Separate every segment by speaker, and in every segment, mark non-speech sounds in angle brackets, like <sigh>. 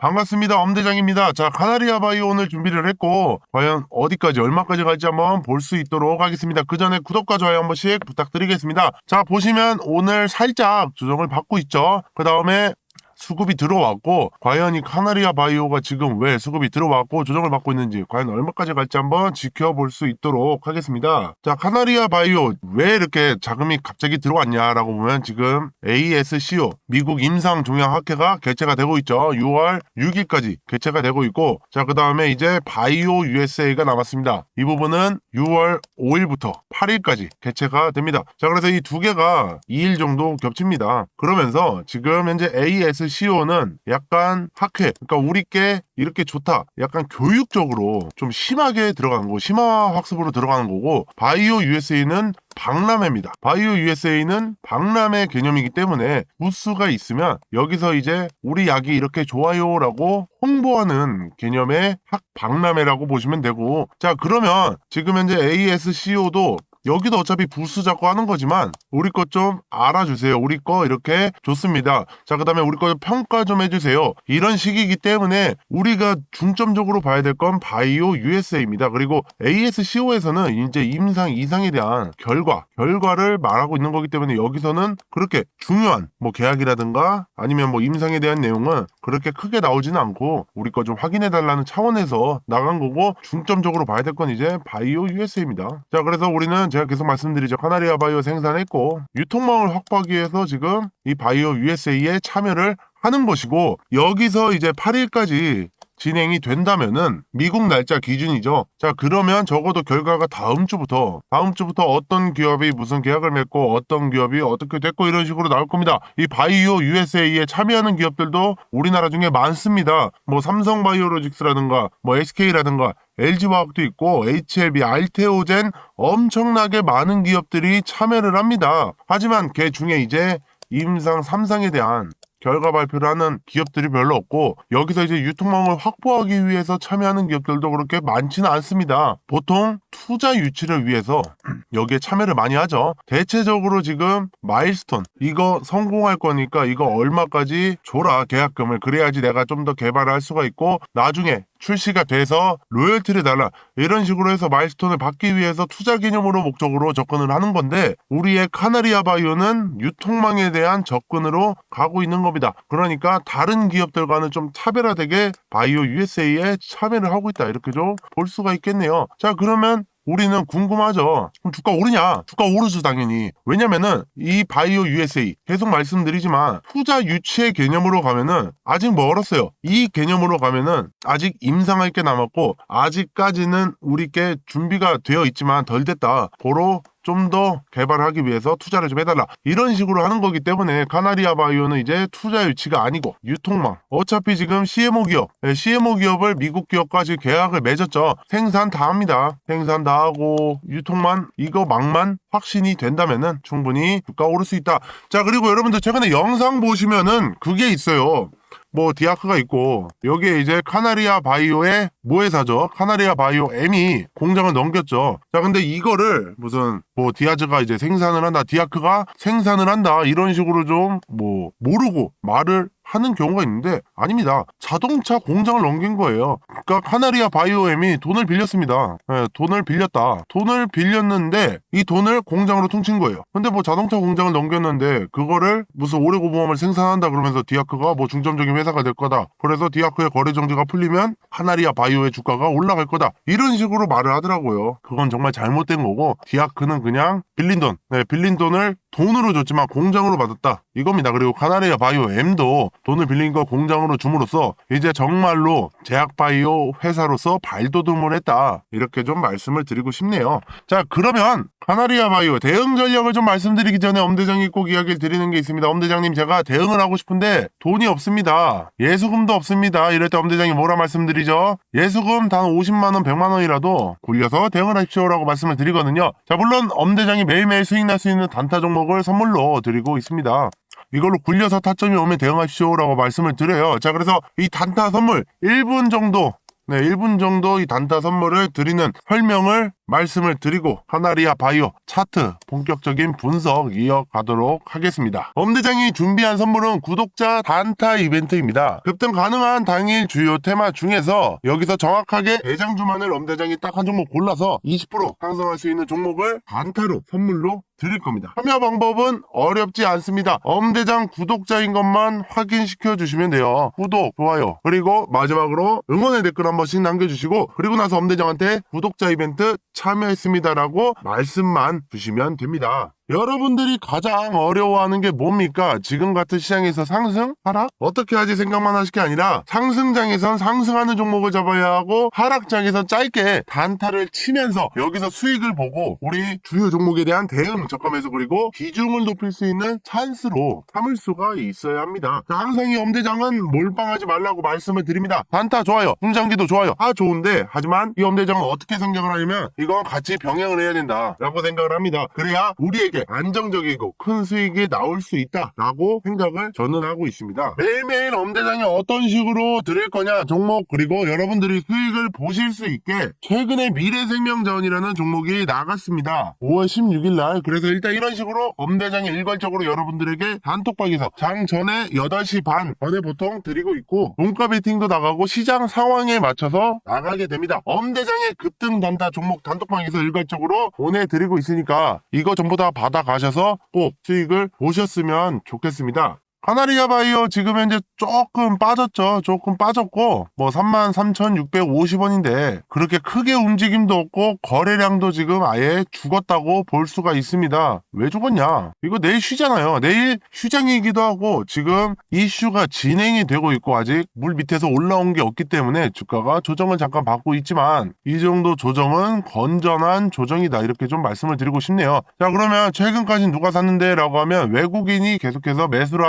Speaker 1: 반갑습니다. 엄대장입니다. 자, 카나리아 바이오 오늘 준비를 했고, 과연 어디까지, 얼마까지 갈지 한번 볼 수 있도록 하겠습니다. 그 전에 구독과 좋아요 한 번씩 부탁드리겠습니다. 자, 보시면 오늘 살짝 조정을 받고 있죠. 그 다음에 수급이 들어왔고 과연 이 카나리아 바이오가 지금 왜 수급이 들어왔고 조정을 받고 있는지 과연 얼마까지 갈지 한번 지켜볼 수 있도록 하겠습니다. 자 카나리아 바이오 왜 이렇게 자금이 갑자기 들어왔냐라고 보면 지금 ASCO 미국 임상 종양 학회가 개최가 되고 있죠. 6월 6일까지 개최가 되고 있고 자 그 다음에 이제 바이오 USA가 남았습니다. 이 부분은 6월 5일부터 8일까지 개최가 됩니다. 자 그래서 이 두 개가 2일 정도 겹칩니다. 그러면서 지금 현재 ASCO 는 약간 학회, 그러니까 우리께 이렇게 좋다. 약간 교육적으로 좀 심하게 들어가는 거, 심화 학습으로 들어가는 거고, 바이오 USA는 박람회입니다. 바이오 USA는 박람회 개념이기 때문에 부스가 있으면 여기서 이제 우리 약이 이렇게 좋아요라고 홍보하는 개념의 학 박람회라고 보시면 되고 자 그러면 지금 현재 ASCO도 여기도 어차피 부스 잡고 하는 거지만 우리 것 좀 알아주세요. 우리 거 이렇게 좋습니다. 자 그 다음에 우리 거 평가 좀 해주세요. 이런 식이기 때문에 우리가 중점적으로 봐야 될 건 바이오 USA입니다. 그리고 ASCO에서는 이제 임상 이상에 대한 결과 결과를 말하고 있는 거기 때문에 여기서는 그렇게 중요한 뭐 계약이라든가 아니면 뭐 임상에 대한 내용은 그렇게 크게 나오지는 않고 우리 거 좀 확인해 달라는 차원에서 나간 거고 중점적으로 봐야 될 건 이제 바이오 USA입니다. 자 그래서 우리는 제가 계속 말씀드리죠. 카나리아 바이오 생산했고 유통망을 확보하기 위해서 지금 이 바이오 USA에 참여를 하는 것이고 여기서 이제 8일까지 진행이 된다면은 미국 날짜 기준이죠. 자 그러면 적어도 결과가 다음 주부터 다음 주부터 어떤 기업이 무슨 계약을 맺고 어떤 기업이 어떻게 됐고 이런 식으로 나올 겁니다. 이 바이오 USA에 참여하는 기업들도 우리나라 중에 많습니다. 뭐 삼성 바이오로직스라든가 뭐 SK라든가 LG화학도 있고 HLB, 알테오젠 엄청나게 많은 기업들이 참여를 합니다. 하지만 그 중에 이제 임상 3상에 대한 결과 발표를 하는 기업들이 별로 없고 여기서 이제 유통망을 확보하기 위해서 참여하는 기업들도 그렇게 많지는 않습니다. 보통 투자 유치를 위해서 <clears throat> 여기에 참여를 많이 하죠. 대체적으로 지금 마일스톤 이거 성공할 거니까 이거 얼마까지 줘라 계약금을 그래야지 내가 좀 더 개발을 할 수가 있고 나중에 출시가 돼서 로열티를 달라 이런 식으로 해서 마일스톤을 받기 위해서 투자 개념으로 목적으로 접근을 하는 건데 우리의 카나리아 바이오는 유통망에 대한 접근으로 가고 있는 겁니다. 그러니까 다른 기업들과는 좀 차별화되게 바이오 USA에 참여를 하고 있다 이렇게 좀 볼 수가 있겠네요. 자 그러면 우리는 궁금하죠. 그럼 주가 오르냐? 주가 오르죠, 당연히. 왜냐면은 이 바이오 USA 계속 말씀드리지만 투자 유치의 개념으로 가면은 아직 멀었어요. 이 개념으로 가면은 아직 임상할 게 남았고 아직까지는 우리께 준비가 되어 있지만 덜 됐다. 보러 좀 더 개발하기 위해서 투자를 좀 해달라. 이런 식으로 하는 거기 때문에 카나리아 바이오는 이제 투자 유치가 아니고 유통망. 어차피 지금 CMO 기업, 예, CMO 기업을 미국 기업까지 계약을 맺었죠. 생산 다 합니다. 생산 다 하고 유통만 이거 망만 확신이 된다면은 충분히 주가 오를 수 있다. 자 그리고 여러분들 최근에 영상 보시면은 그게 있어요. 뭐 디아크가 있고 여기에 이제 카나리아 바이오의 모회사죠. 카나리아 바이오 M이 공장을 넘겼죠. 자 근데 이거를 무슨 뭐 디아즈가 이제 생산을 한다, 디아크가 생산을 한다 이런 식으로 좀 뭐 모르고 말을 하는 경우가 있는데 아닙니다. 자동차 공장을 넘긴 거예요. 그러니까 카나리아 바이오엠이 돈을 빌렸습니다. 예, 돈을 빌렸다. 돈을 빌렸는데 이 돈을 공장으로 퉁친 거예요. 근데 뭐 자동차 공장을 넘겼는데 그거를 무슨 오래고보험을 생산한다 그러면서 디아크가 뭐 중점적인 회사가 될 거다. 그래서 디아크의 거래 정지가 풀리면 카나리아 바이오의 주가가 올라갈 거다. 이런 식으로 말을 하더라고요. 그건 정말 잘못된 거고 디아크는 그냥 빌린 돈, 네, 빌린 돈을 돈으로 줬지만 공장으로 받았다. 이겁니다. 그리고 카나리아 바이오 M도 돈을 빌린 거 공장으로 줌으로써 이제 정말로 제약 바이오 회사로서 발돋움을 했다. 이렇게 좀 말씀을 드리고 싶네요. 자, 그러면 카나리아 바이오 대응 전략을 좀 말씀드리기 전에 엄대장이 꼭 이야기를 드리는 게 있습니다. 엄대장님 제가 대응을 하고 싶은데 돈이 없습니다. 예수금도 없습니다. 이럴 때 엄대장이 뭐라 말씀드리죠? 예수금 단 50만 원, 100만 원이라도 굴려서 대응을 하십시오라고 말씀을 드리거든요. 자, 물론 엄대장이 매일매일 수익 날 수 있는 단타 종목 을 선물로 드리고 있습니다. 이걸로 굴려서 타점이 오면 대응하십시오라고 말씀을 드려요. 자, 그래서 이 단타 선물 1분 정도 네, 1분 정도 이 단타 선물을 드리는 설명을 말씀을 드리고 카나리아 바이오 차트 본격적인 분석 이어가도록 하겠습니다. 엄대장이 준비한 선물은 구독자 단타 이벤트입니다. 급등 가능한 당일 주요 테마 중에서 여기서 정확하게 대장 주만을 엄대장이 딱 한 종목 골라서 20% 상승할 수 있는 종목을 단타로 선물로 드릴 겁니다. 참여 방법은 어렵지 않습니다. 엄대장 구독자인 것만 확인시켜 주시면 돼요. 구독, 좋아요, 그리고 마지막으로 응원의 댓글 한 번씩 남겨주시고 그리고 나서 엄대장한테 구독자 이벤트 참여했습니다라고 말씀만 주시면 됩니다. 여러분들이 가장 어려워하는 게 뭡니까? 지금 같은 시장에서 상승? 하락? 어떻게 하지 생각만 하실 게 아니라 상승장에선 상승하는 종목을 잡아야 하고 하락장에선 짧게 단타를 치면서 여기서 수익을 보고 우리 주요 종목에 대한 대응 적감해서 그리고 비중을 높일 수 있는 찬스로 삼을 수가 있어야 합니다. 자, 항상 이 엄대장은 몰빵하지 말라고 말씀을 드립니다. 단타 좋아요. 중장기도 좋아요. 다 좋은데 하지만 이 엄대장은 어떻게 생각을 하냐면 이건 같이 병행을 해야 된다라고 생각을 합니다. 그래야 우리에게 안정적이고 큰 수익이 나올 수 있다라고 생각을 저는 하고 있습니다. 매일매일 엄대장이 어떤 식으로 드릴 거냐 종목 그리고 여러분들이 수익을 보실 수 있게 최근에 미래생명자원이라는 종목이 나갔습니다. 5월 16일 날 그래서 일단 이런 식으로 엄대장이 일괄적으로 여러분들에게 단톡방에서 장 전에 8시 반 전에 보통 드리고 있고 문가 베팅도 나가고 시장 상황에 맞춰서 나가게 됩니다. 엄대장의 급등 단타 종목 단톡방에서 일괄적으로 보내드리고 있으니까 이거 전부 다 받아 가셔서 꼭 수익을 보셨으면 좋겠습니다. 카나리아 바이오 지금 현재 조금 빠졌죠. 조금 빠졌고 뭐 33,650원인데 그렇게 크게 움직임도 없고 거래량도 지금 아예 죽었다고 볼 수가 있습니다. 왜 죽었냐? 이거 내일 쉬잖아요. 내일 휴장이기도 하고 지금 이슈가 진행이 되고 있고 아직 물 밑에서 올라온 게 없기 때문에 주가가 조정을 잠깐 받고 있지만 이 정도 조정은 건전한 조정이다 이렇게 좀 말씀을 드리고 싶네요. 자 그러면 최근까지 누가 샀는데 라고 하면 외국인이 계속해서 매수를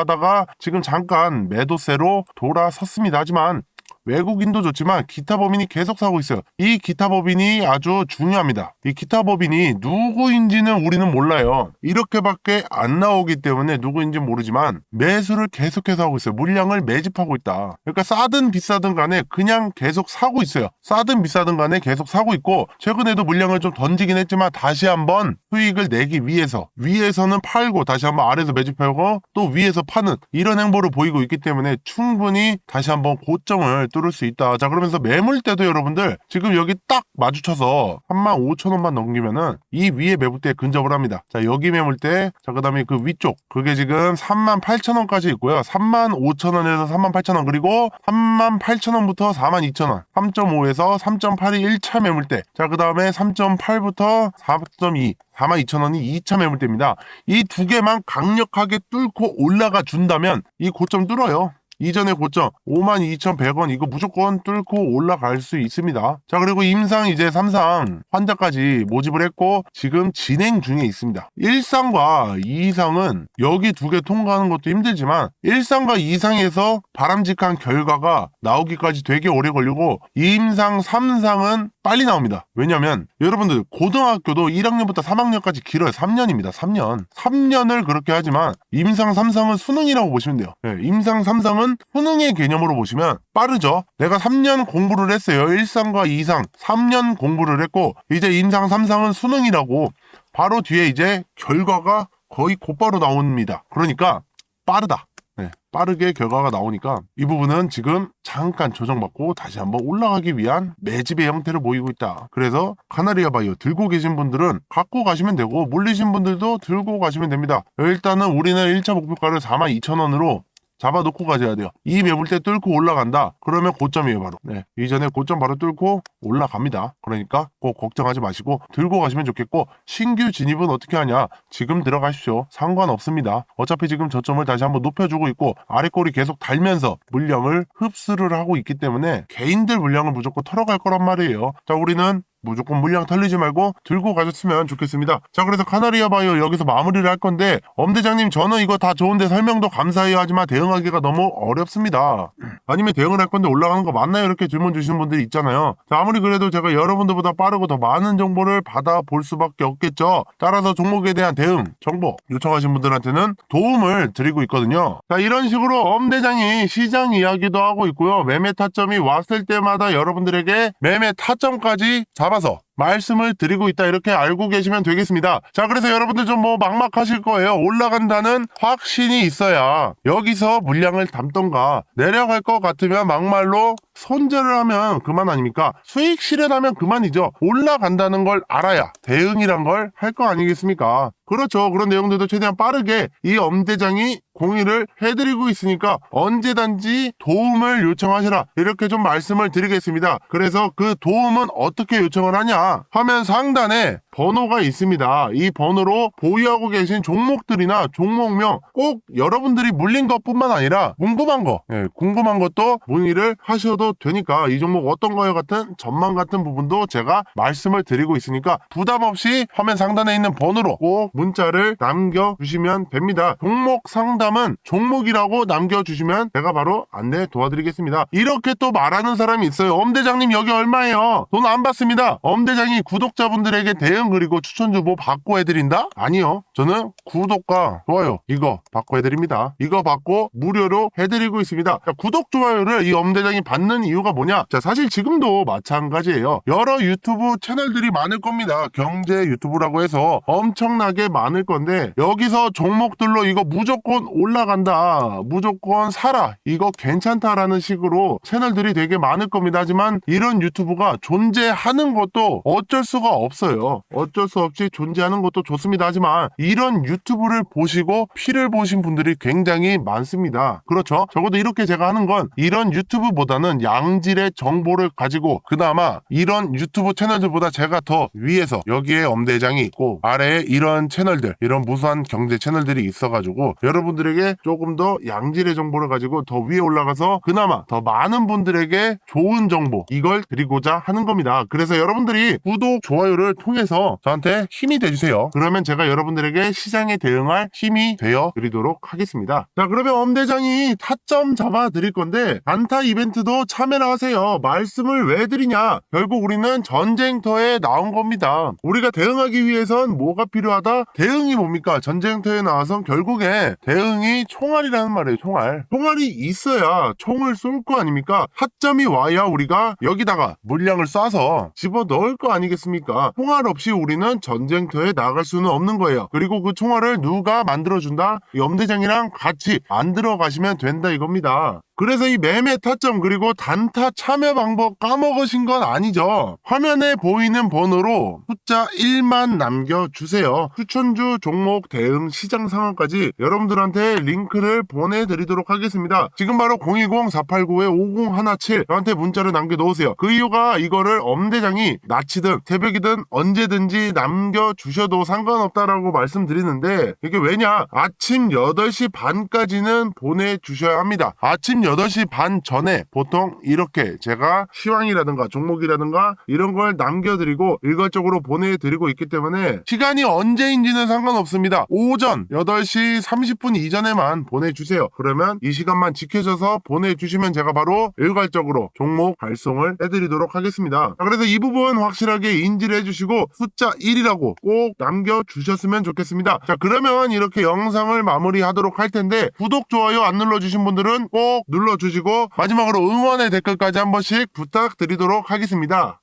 Speaker 1: 지금 잠깐 매도세로 돌아섰습니다. 하지만 외국인도 좋지만 기타 법인이 계속 사고 있어요. 이 기타 법인이 아주 중요합니다. 이 기타 법인이 누구인지는 우리는 몰라요. 이렇게밖에 안 나오기 때문에 누구인지 모르지만 매수를 계속해서 하고 있어요. 물량을 매집하고 있다. 그러니까 싸든 비싸든 간에 그냥 계속 사고 있어요. 싸든 비싸든 간에 계속 사고 있고 최근에도 물량을 좀 던지긴 했지만 다시 한번 수익을 내기 위해서 위에서는 팔고 다시 한번 아래에서 매집하고 또 위에서 파는 이런 행보를 보이고 있기 때문에 충분히 다시 한번 고점을 뚫을 수 있다. 자 그러면서 매물 대도 여러분들 지금 여기 딱 마주쳐서 35,000원만 넘기면은 이 위에 매물대에 근접을 합니다. 자 여기 매물대 자 그 다음에 그 위쪽 그게 지금 38,000원까지 있고요. 35,000원에서 38,000원 그리고 38,000원부터 42,000원 3.5에서 3.8이 1차 매물대 자 그 다음에 3.8부터 4.2 42,000원이 2차 매물대입니다. 이 두 개만 강력하게 뚫고 올라가 준다면 이 고점 뚫어요. 이전의 고점 52,100원 이거 무조건 뚫고 올라갈 수 있습니다. 자 그리고 임상 이제 3상 환자까지 모집을 했고 지금 진행 중에 있습니다. 1상과 2상은 여기 두 개 통과하는 것도 힘들지만 1상과 2상에서 바람직한 결과가 나오기까지 되게 오래 걸리고 임상 3상은 빨리 나옵니다. 왜냐면 여러분들 고등학교도 1학년부터 3학년까지 길어요. 3년입니다. 3년. 3년을 그렇게 하지만 임상 3상은 수능이라고 보시면 돼요. 네, 임상 3상은 수능의 개념으로 보시면 빠르죠. 내가 3년 공부를 했어요. 1상과 2상 3년 공부를 했고 이제 임상 3상은 수능이라고 바로 뒤에 이제 결과가 거의 곧바로 나옵니다. 그러니까 빠르다. 네, 빠르게 결과가 나오니까 이 부분은 지금 잠깐 조정받고 다시 한번 올라가기 위한 매집의 형태를 보이고 있다. 그래서 카나리아 바이오 들고 계신 분들은 갖고 가시면 되고 물리신 분들도 들고 가시면 됩니다. 일단은 우리는 1차 목표가를 42,000원으로 잡아놓고 가셔야 돼요. 이 매물대 뚫고 올라간다. 그러면 고점이에요, 바로. 네. 이전에 고점 바로 뚫고 올라갑니다. 그러니까 꼭 걱정하지 마시고 들고 가시면 좋겠고 신규 진입은 어떻게 하냐? 지금 들어가십시오. 상관없습니다. 어차피 지금 저점을 다시 한번 높여주고 있고 아래 꼬리 계속 달면서 물량을 흡수를 하고 있기 때문에 개인들 물량을 무조건 털어갈 거란 말이에요. 자, 우리는 무조건 물량 털리지 말고 들고 가셨으면 좋겠습니다. 자, 그래서 카나리아 바이오 여기서 마무리를 할 건데 엄대장님 저는 이거 다 좋은데 설명도 감사해요 하지만 대응하기가 너무 어렵습니다. 아니면 대응을 할 건데 올라가는 거 맞나요? 이렇게 질문 주시는 분들이 있잖아요. 자, 아무리 그래도 제가 여러분들보다 빠르고 더 많은 정보를 받아볼 수밖에 없겠죠. 따라서 종목에 대한 대응, 정보 요청하신 분들한테는 도움을 드리고 있거든요. 자, 이런 식으로 엄대장이 시장 이야기도 하고 있고요. 매매 타점이 왔을 때마다 여러분들에게 매매 타점까지 잡 아서 말씀을 드리고 있다 이렇게 알고 계시면 되겠습니다. 자 그래서 여러분들 좀 뭐 막막하실 거예요. 올라간다는 확신이 있어야 여기서 물량을 담던가 내려갈 것 같으면 막말로 손절을 하면 그만 아닙니까? 수익 실현하면 그만이죠. 올라간다는 걸 알아야 대응이란 걸 할 거 아니겠습니까? 그렇죠. 그런 내용들도 최대한 빠르게 이 엄대장이 공유를 해드리고 있으니까 언제든지 도움을 요청하시라 이렇게 좀 말씀을 드리겠습니다. 그래서 그 도움은 어떻게 요청을 하냐 화면 상단에 번호가 있습니다. 이 번호로 보유하고 계신 종목들이나 종목명 꼭 여러분들이 물린 것뿐만 아니라 궁금한 거, 예, 궁금한 것도 문의를 하셔도 되니까 이 종목 어떤 거요 같은 전망 같은 부분도 제가 말씀을 드리고 있으니까 부담 없이 화면 상단에 있는 번호로 꼭 문자를 남겨주시면 됩니다. 종목 상담은 종목이라고 남겨주시면 제가 바로 안내 도와드리겠습니다. 이렇게 또 말하는 사람이 있어요. 엄대장님 여기 얼마예요? 돈 안 받습니다. 엄대장이 구독자분들에게 대응 그리고 추천주 뭐 받고 해드린다? 아니요. 저는 구독과 좋아요 이거 받고 해드립니다. 이거 받고 무료로 해드리고 있습니다. 자, 구독 좋아요를 이 엄대장이 받는 이유가 뭐냐? 자 사실 지금도 마찬가지예요. 여러 유튜브 채널들이 많을 겁니다. 경제 유튜브라고 해서 엄청나게 많을 건데 여기서 종목들로 이거 무조건 올라간다. 무조건 사라. 이거 괜찮다라는 식으로 채널들이 되게 많을 겁니다. 하지만 이런 유튜브가 존재하는 것도 어쩔 수가 없어요. 어쩔 수 없이 존재하는 것도 좋습니다. 하지만 이런 유튜브를 보시고 피를 보신 분들이 굉장히 많습니다. 그렇죠? 적어도 이렇게 제가 하는 건 이런 유튜브보다는 양질의 정보를 가지고 그나마 이런 유튜브 채널들보다 제가 더 위에서 여기에 엄대장이 있고 아래에 이런 채널들 이런 무수한 경제 채널들이 있어가지고 여러분들에게 조금 더 양질의 정보를 가지고 더 위에 올라가서 그나마 더 많은 분들에게 좋은 정보 이걸 드리고자 하는 겁니다. 그래서 여러분들이 구독 좋아요를 통해서 저한테 힘이 돼주세요. 그러면 제가 여러분들에게 시장에 대응할 힘이 되어 드리도록 하겠습니다. 자 그러면 엄대장이 타점 잡아 드릴 건데 단타 이벤트도 참여를 하세요. 말씀을 왜 드리냐? 결국 우리는 전쟁터에 나온 겁니다. 우리가 대응하기 위해선 뭐가 필요하다? 대응이 뭡니까? 전쟁터에 나와서 결국에 대응이 총알이라는 말이에요. 총알. 총알이 있어야 총을 쏠 거 아닙니까? 타점이 와야 우리가 여기다가 물량을 쏴서 집어 넣을 거 아니겠습니까? 총알 없이 우리는 전쟁터에 나갈 수는 없는 거예요. 그리고 그 총알을 누가 만들어준다? 이 엄대장이랑 같이 만들어 가시면 된다 이겁니다. 그래서 이 매매 타점 그리고 단타 참여 방법 까먹으신 건 아니죠. 화면에 보이는 번호로 숫자 1만 남겨주세요. 추천주 종목 대응 시장 상황까지 여러분들한테 링크를 보내드리도록 하겠습니다. 지금 바로 010-489-5017 저한테 문자를 남겨놓으세요. 그 이유가 이거를 엄대장이 낮이든 새벽이든 언제든지 남겨주셔도 상관없다라고 말씀드리는데 이게 왜냐 아침 8시 반까지는 보내주셔야 합니다. 아침 8시 반 전에 보통 이렇게 제가 시황이라든가 종목이라든가 이런 걸 남겨드리고 일괄적으로 보내드리고 있기 때문에 시간이 언제인지는 상관없습니다. 오전 8시 30분 이전에만 보내주세요. 그러면 이 시간만 지켜져서 보내주시면 제가 바로 일괄적으로 종목 발송을 해드리도록 하겠습니다. 자, 그래서 이 부분 확실하게 인지를 해주시고 숫자 1이라고 꼭 남겨주셨으면 좋겠습니다. 자 그러면 이렇게 영상을 마무리하도록 할 텐데 구독, 좋아요 안 눌러주신 분들은 꼭 눌러주시고 마지막으로 응원의 댓글까지 한 번씩 부탁드리도록 하겠습니다.